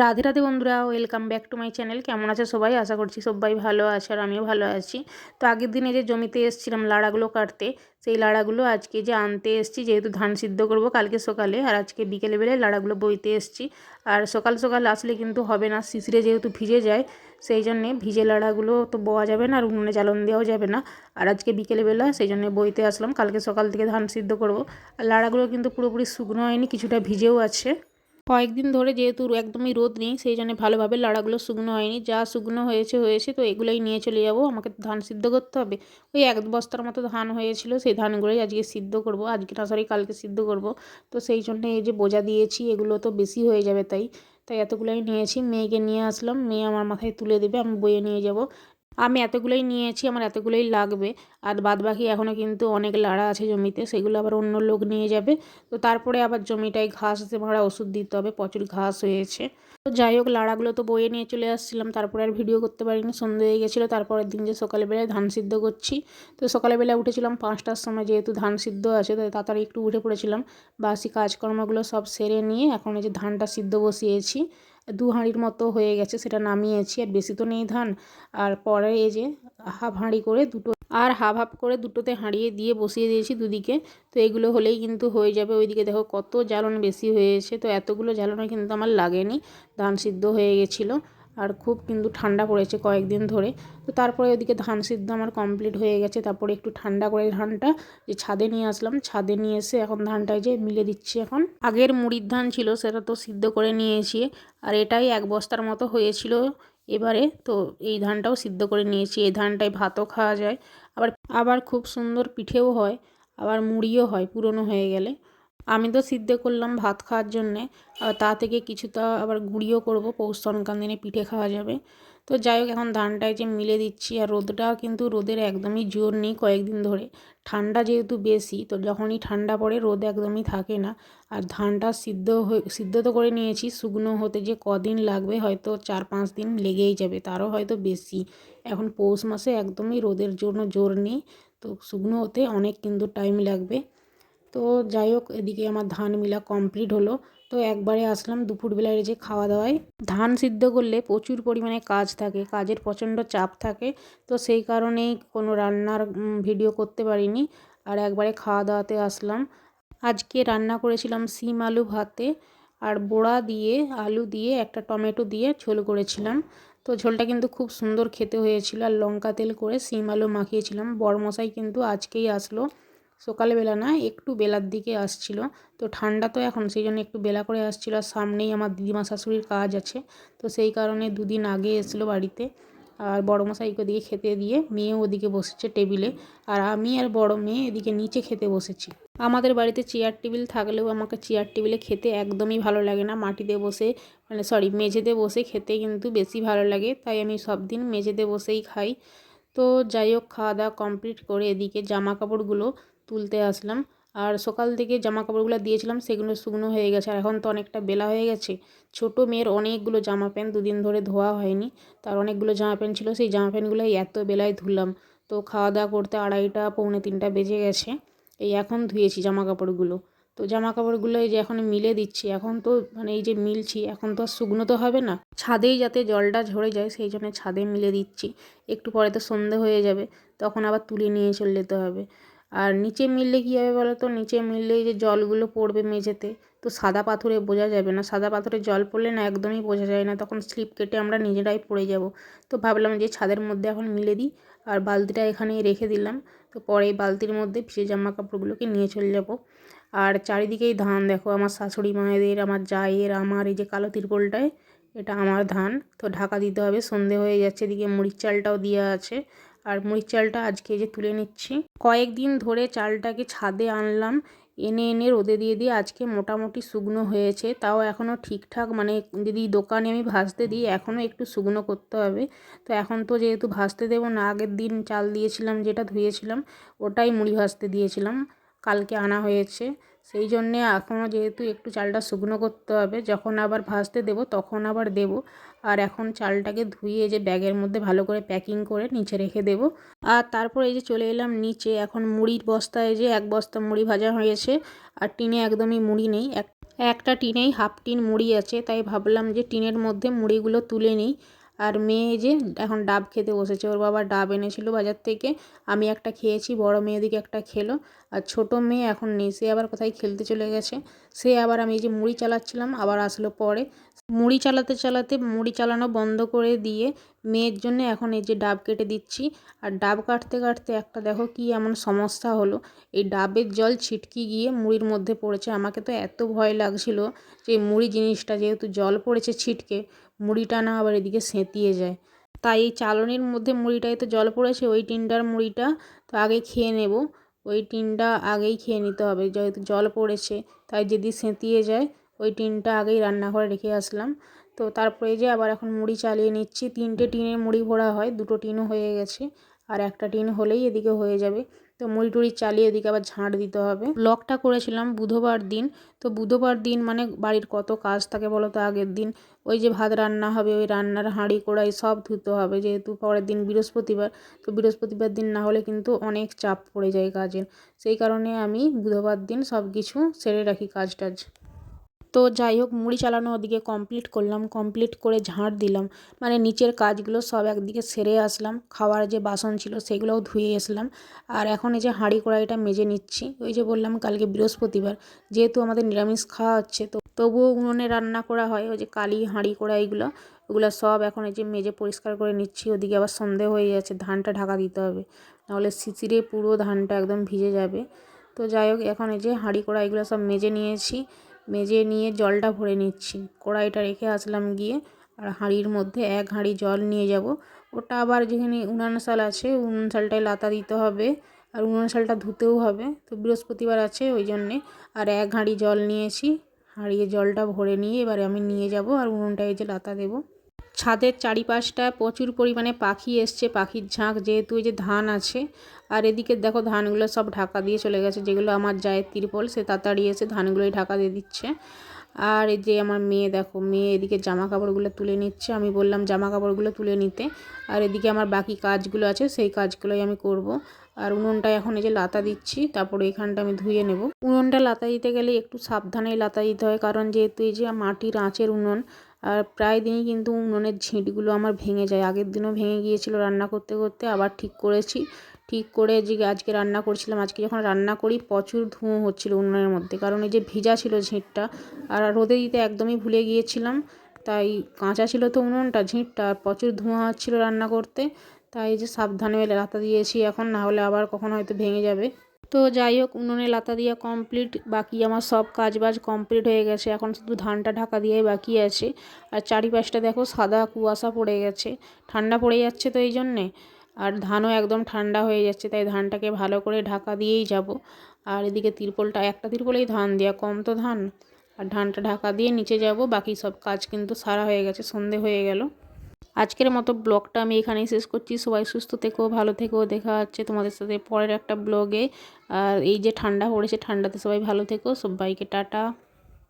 রাধে রাধে বন্ধুরা welcome back to my channel কেমন আছে সবাই? আশা করছি সবাই ভালো আছে আর আমিও ভালো আছি। তো আগের দিনে যে জমিতে এসেছিলাম লাড়াগুলো কাটতে, সেই লাড়াগুলো আজকে যে আনতে এসেছি, যেহেতু ধান সিদ্ধ করব কালকে সকালে, আর আজকে বিকেলে বেলায় লাড়াগুলো বইতে এসেছি। আর সকাল সকাল আসলে কিন্তু হবে না, শিশিরে যেহেতু ভিজে যায়, সেই জন্যে ভিজে লাড়াগুলো তো বওয়া যাবে না, আর উনুনে জ্বালন দেওয়াও যাবে না। আর আজকে বিকেলবেলা সেই জন্য বইতে আসলাম, কালকে সকাল থেকে ধান সিদ্ধ করব। আর লাড়াগুলো কিন্তু পুরোপুরি শুকনো হয়নি, কিছুটা ভিজেও আছে। কয়েকদিন ধরে যেহেতু একদমই রোদ নেই, সেই জন্য ভালোভাবে লাড়াগুলো শুকনো হয়নি। যা শুকনো হয়েছে হয়েছে, তো এগুলোই নিয়ে চলে যাব। আমাকে ধান সিদ্ধ করতে হবে। ওই এক বস্তার মতো ধান হয়েছিল, সেই ধানগুলোই আজকে সিদ্ধ করব। আজকে না, সরি, কালকে সিদ্ধ করব। তো সেই জন্য এই যে বোঝা দিয়েছি, এগুলো তো বেশি হয়ে যাবে তাই। তাই এতগুলোই নিয়েছি। মেয়েকে নিয়ে আসলাম। মেয়ে আমার মাথায় তুলে দেবে, আমি বয়ে নিয়ে যাব। আমি এতগুলোই নিয়েছি, আমার এতগুলোই লাগবে। আর বাদ বাকি এখনও কিন্তু অনেক লাড়া আছে জমিতে, সেগুলো আবার অন্য লোক নিয়ে যাবে। তো তারপরে আবার জমিটায় ঘাস মারা ওষুধ দিতে হবে, প্রচুর ঘাস হয়েছে। তো যাই হোক, লাড়াগুলো তো বয়ে নিয়ে চলে আসছিলাম, তারপরে আর ভিডিও করতে পারিনি, সন্ধে হয়ে গেছিল, তারপরের দিন যে সকালবেলায় ধান সিদ্ধ করছি। তো সকালবেলা উঠেছিলাম পাঁচটার সময়, যেহেতু ধান সিদ্ধ আছে, তাই তাড়াতাড়ি একটু উঠে পড়েছিলাম। বাসি কাজকর্মগুলো সব সেরে নিয়ে এখন এই যে ধানটা সিদ্ধ বসিয়েছি। দু হাঁড়ির মতো হয়ে গেছে, সেটা নামিয়েছি। আর বেশি তো নেই ধান। আর পরে এই যে হাফ হাঁড়ি করে দুটো আর হাফ হাফ করে দুটোতে হাঁড়িয়ে দিয়ে বসিয়ে দিয়েছি দুদিকে। তো এগুলো হলেই কিন্তু হয়ে যাবে। ওইদিকে দেখো কত জ্বালন বেশি হয়েছে। তো এতগুলো জ্বালনে কিন্তু আমার লাগেনি। ধান সিদ্ধ হয়ে গেছিল। আর খুব কিন্তু ঠান্ডা পড়েছে কয়েকদিন ধরে। তো তারপরে ওদিকে ধান সিদ্ধ আমার কমপ্লিট হয়ে গেছে। তারপরে একটু ঠান্ডা করে ধানটা যে ছাদে নিয়ে আসলাম। ছাদে নিয়ে এসে এখন ধানটায় যে মিলে দিচ্ছি এখন। আগের মুড়ির ধান ছিল, সেটা তো সিদ্ধ করে নিয়েছি। আর এটাই এক বস্তার মতো হয়েছিল এবারে। তো এই ধানটাও সিদ্ধ করে নিয়েছি। এই ধানটায় ভাতও খাওয়া যায়। আবার আবার খুব সুন্দর পিঠেও হয়। আবার মুড়িও হয় পুরনো হয়ে গেলে। আমি তো সিদ্ধ করলাম ভাত খাওয়ার জন্যে তা থেকে কিছুটা আবার গুঁড়িও করব, পৌষ সংক্রান্তিনে পিঠে খাওয়া যাবে। তো যাই হোক, এখন ধানটায় যে মিলে দিচ্ছি, আর রোদটা কিন্তু রোদের একদমই জোর নেই কয়েকদিন ধরে। ঠান্ডা যেহেতু বেশি, তো যখনই ঠান্ডা পড়ে রোদ একদমই থাকে না। আর ধানটা সিদ্ধ হয়ে, সিদ্ধ তো করে নিয়েছি, শুকনো হতে যে কদিন লাগবে হয়তো চার পাঁচ দিন লেগেই যাবে, তারও হয়তো বেশি। এখন পৌষ মাসে একদমই রোদের জন্য জোর নেই, তো শুকনো হতে অনেক কিন্তু টাইম লাগবে। তো যাই হোক, এদিকে আমার ধান মিলা কমপ্লিট হলো। তো একবারে আসলাম দুপুরবেলায় যে খাওয়া দাওয়ায় ধান সিদ্ধ করলে প্রচুর পরিমাণে কাজ থাকে, কাজের প্রচণ্ড চাপ থাকে। তো সেই কারণেই কোনো রান্নার ভিডিও করতে পারিনি। আর একবারে খাওয়া দাওয়াতে আসলাম। আজকে রান্না করেছিলাম সিম আলু ভাতে। আর বড়া দিয়ে, আলু দিয়ে, একটা টমেটো দিয়ে ঝোল করেছিলাম। তো ঝোলটা কিন্তু খুব সুন্দর খেতে হয়েছিল। আর লঙ্কা তেল করে সিম আলু মাখিয়েছিলাম। বড়মশাই কিন্তু আজকেই আসলো। সকালবেলা না একটু বেলার দিকে আসছিল। তো ঠান্ডা তো এখন, সেই জন্য একটু বেলা করে আসছিল। আর সামনেই আমার দিদিমা শাশুড়ির কাজ আছে। তো সেই কারণে দুদিন আগে এসেছিল বাড়িতে। আর বড় মশাইকে ওদিকে খেতে দিয়ে মেয়ে ওদিকে বসেছে টেবিলে। আর আমি আর বড় মেয়ে এদিকে নিচে খেতে বসেছি। আমাদের বাড়িতে চেয়ার টেবিল থাকলেও আমাকে চেয়ার টেবিলে খেতে একদমই ভালো লাগে না। মাটিতে বসে মানে সরি, মেঝেতে বসে খেতে কিন্তু বেশি ভালো লাগে। তাই আমি সব দিন মেঝেতে বসেই খাই। তো যাই হোক, খাওয়া দাওয়া কমপ্লিট করে এদিকে জামা কাপড়গুলো তুলতে আসলাম। আর সকাল থেকে জামা কাপড়গুলো দিয়েছিলাম, সেগুলো শুকনো হয়ে গেছে। আর এখন তো অনেকটা বেলা হয়ে গেছে। ছোট মেয়ের অনেকগুলো জামা প্যান্ট দুদিন ধরে ধোয়া হয়নি। তার অনেকগুলো জামা প্যান্ট ছিল, সেই জামা প্যান্টগুলোই এত বেলায় ধুলাম। তো খাওয়া দাওয়া করতে আড়াইটা, পৌনে তিনটা বেজে গেছে। এই এখন ধুয়েছি জামা কাপড়গুলো তো জামা কাপড়গুলো এই যে এখন মিলে দিচ্ছি। এখন তো মানে এই যে মিলছি, এখন তো আর শুকনো তো হবে না। ছাদেই যাতে জলটা ঝরে যায়, সেই জন্য ছাদে মিলে দিচ্ছি। একটু পরে তো সন্ধে হয়ে যাবে, তখন আবার তুলে নিয়ে চলে যেতে হবে। আর নিচে মিললে কী হবে বলো তো? নিচে মিললে যে জলগুলো পড়বে মেঝেতে, তো সাদা পাথরে বোঝা যাবে না। সাদা পাথরে জল পড়লে না একদমই বোঝা যায় না, তখন স্লিপ কেটে আমরা নিজেরাই পড়ে যাব। তো ভাবলাম যে ছাদের মধ্যে এখন মিলে দিই, আর বালতিটা এখানেই রেখে দিলাম। তো পরে বালতির মধ্যে ভিজে জামা কাপড়গুলোকে নিয়ে চলে যাব। আর চারিদিকেই ধান দেখো, আমার শাশুড়ি মায়েদের, আমার জায়ের, আমার এই যে কালো তিরপলটায়, এটা আমার ধান। তো ঢাকা দিতে হবে, সন্ধে হয়ে যাচ্ছে, এদিকে মুড়ির চালটাও দেওয়া আছে। আর মুড়ির চালটা আজকে যে তুলে নিচ্ছি। কয়েকদিন ধরে চালটাকে ছাদে আনলাম, এনে এনে রোদে দিয়ে দিয়ে আজকে মোটামুটি শুকনো হয়েছে। তাও এখনও ঠিকঠাক মানে যদি দোকানে আমি ভাজতে দিই এখনও একটু শুকনো করতে হবে। তো এখন তো যেহেতু ভাজতে দেবো না, আগের দিন চাল দিয়েছিলাম যেটা ধুয়েছিলাম, ওটাই মুড়ি ভাজতে দিয়েছিলাম। কালকে আনা হয়েছে। সেই জন্যে এখনও যেহেতু একটু চালটা শুকনো করতে হবে, যখন আবার ভাজতে দেব তখন আবার দেব। আর এখন চালটাকে ধুয়ে যে ব্যাগের মধ্যে ভালো করে প্যাকিং করে নিচে রেখে দেব। আর তারপর এই যে চলে এলাম নিচে, এখন মুড়ির বস্তায় যে এক বস্তা মুড়ি ভাজা হয়েছে আর টিনে একদমই মুড়ি নেই। এক, একটা টিনেই হাফ টিন মুড়ি আছে, তাই ভাবলাম যে টিনের মধ্যে মুড়িগুলো তুলে নিই। আর মেয়ে যে এখন ডাব খেতে বসেছে, ওর বাবা ডাব এনেছিল বাজার থেকে। আমি একটা খেয়েছি, বড় মেয়ে দিকে একটা খেলো। আর ছোট মেয়ে এখন নেই, সে আবার কোথায় খেলতে চলে গেছে। সে আবার আমি যে মুড়ি চালাচ্ছিলাম, আবার আসলো পরে। মুড়ি চালাতে চালাতে মুড়ি চালানো বন্ধ করে দিয়ে মেয়ের জন্য এখন এই যে ডাব কেটে দিচ্ছি। আর ডাব কাটতে কাটতে একটা দেখো কি এমন সমস্যা হলো। এই ডাবের জল ছিটকি গিয়ে মুড়ির মধ্যে পড়েছে। আমাকে তো এত ভয় লাগছিল যে মুড়ি জিনিসটা যেহেতু জল পড়েছে ছিটকে মুড়িটা না আবার এদিকে সেঁতিয়ে যায়। তাই এই চালনির মধ্যে মুড়িটায় তো জল পড়েছে, ওই টিনটার মুড়িটা তো আগে খেয়ে নেব। ওই টিনটা আগেই খেয়ে নিতে হবে, যেহেতু জল পড়েছে, তাই যদি সেঁতিয়ে যায়, ওই টিনটা আগেই রান্নাঘরে রেখে আসলাম। তো তারপরে যে আবার এখন মুড়ি চালিয়ে নিচ্ছি, তিনটে টিনের মুড়ি ভরা হয়, দুটো টিনও হয়ে গেছে, আর একটা টিন হলেই এদিকে হয়ে যাবে। তো মুড়ি টুড়ি চালিয়ে ওদিকে আবার ঝাঁট দিতে হবে। ব্লগটা করেছিলাম বুধবার দিন। তো বুধবার দিন মানে বাড়ির কত কাজ থাকে বলো তো আগের দিন? ওই যে ভাত রান্না হবে, ওই রান্নার হাঁড়ি, কড়াই সব ধুতে হবে যেহেতু পরের দিন বৃহস্পতিবার। তো বৃহস্পতিবার দিন না হলে কিন্তু অনেক চাপ পড়ে যায় কাজের। সেই কারণে আমি বুধবার দিন সব কিছু সেরে রাখি কাজ টাজ তো যাই হোক, মুড়ি চালানো ওদিকে কমপ্লিট করলাম কমপ্লিট করে ঝাঁট দিলাম। মানে নিচের কাজগুলো সব একদিকে সেরে আসলাম। খাওয়ার যে বাসন ছিল সেগুলোও ধুয়ে আসলাম আর এখন এই যে হাঁড়ি কড়াইটা মেজে নিচ্ছি, ওই যে বললাম কালকে বৃহস্পতিবার, যেহেতু আমাদের নিরামিষ খাওয়া হচ্ছে, তো তবুও উনুনে রান্না করা হয়, ওই যে কালি হাঁড়ি কড়াইগুলো, ওগুলো সব এখন এই যে মেজে পরিষ্কার করে নিচ্ছি, ওদিকে আবার সন্ধে হয়ে যাচ্ছে ধানটা ঢাকা দিতে হবে। নাহলে শিশিরে পুরো ধানটা একদম ভিজে যাবে। তো যাই হোক, এখন এই যে হাঁড়ি কড়াইগুলো সব মেজে নিয়েছি মেজে নিয়ে জলটা ভরে নিচ্ছি। কড়াইটা রেখে আসলাম গিয়ে আর হাঁড়ির মধ্যে এক হাঁড়ি জল নিয়ে যাব। ওটা আবার যেখানে উনান শাল আছে, উনান শালটায় লাতা দিতে হবে আর উনান শালটা ধুতেও হবে। তো বৃহস্পতিবার আছে ওই জন্যে। আর এক হাঁড়ি জল নিয়েছি। হাঁড়িয়ে জলটা ভরে নিয়ে এবারে আমি নিয়ে যাব আর উনুনটায় যে লাতা দেবো। ছাদের চারিপাশটা প্রচুর পরিমাণে পাখি এসছে, পাখির ঝাঁক যেহেতু এই যে ধান আছে। আর এদিকে দেখো ধানগুলো সব ঢাকা দিয়ে চলে গেছে, যেগুলো আমার যায় তিরপল, সে তাড়াতাড়ি এসে ধানগুলোই ঢাকা দিয়ে দিচ্ছে। আর এই যে আমার মেয়ে দেখো, মেয়ে এদিকে জামা কাপড়গুলো তুলে নিচ্ছে, আমি বললাম জামা কাপড়গুলো তুলে নিতে। আর এদিকে আমার বাকি কাজগুলো আছে, সেই কাজগুলোই আমি করব। আর উনুনটা এখন এই যে লাতা দিচ্ছি, তারপরে এখানটা আমি ধুয়ে নেব। উনুনটা লাতা দিতে গেলে একটু সাবধানেই লাতা দিতে হয়, কারণ যেহেতু এই যে মাটির আঁচের উনুন আর প্রায় দিনই কিন্তু উনুনের ঝিঁটগুলো আমার ভেঙে যায়। আগের দিনও ভেঙে গিয়েছিল রান্না করতে করতে, আবার ঠিক করেছি। ঠিক করে যে আজকে রান্না করছিলাম, আজকে যখন রান্না করি প্রচুর ধুঁয়ো হচ্ছিল উনুনের মধ্যে। কারণ এই যে ভিজা ছিল ঝিঁটটা, আর রোদে দিতে একদমই ভুলে গিয়েছিলাম। তাই কাঁচা ছিল তো উনুনটা, ঝিঁটটা প্রচুর ধোঁয়া হচ্ছিল রান্না করতে। তাই যে সাবধানে লাতা দিয়েছি, এখন না হলে আবার কখন হয়তো ভেঙে যাবে। তো যাই হোক, উনুনে লাতা দিয়ে কমপ্লিট বাকি আমার সব কাজ বাজ কমপ্লিট হয়ে গেছে। এখন শুধু ধানটা ঢাকা দিয়ে বাকি আছে। আর চারিপাশটা দেখো সাদা কুয়াশা পড়ে গেছে। ঠান্ডা পড়ে যাচ্ছে তো এই জন্যে। আর ধানও একদম ঠান্ডা হয়ে যাচ্ছে, তাই ধানটাকে ভালো করে ঢাকা দিয়েই যাব। আর এদিকে তিরপলটা, একটা তিরপলেই ধান দেওয়া কম তো ধান। আর ধানটা ঢাকা দিয়ে নিচে যাব, বাকি সব কাজ কিন্তু সারা হয়ে গেছে, সন্ধে হয়ে গেল। আজকের মতো ব্লগটা আমি এখানেই শেষ করছি। সবাই সুস্থ থেকো, ভালো থেকো। দেখা হচ্ছে তোমাদের সাথে পরের একটা ব্লগে। আর এই যে ঠান্ডা পড়েছে ঠান্ডাতে সবাই ভালো থেকো। সবাইকে টাটা।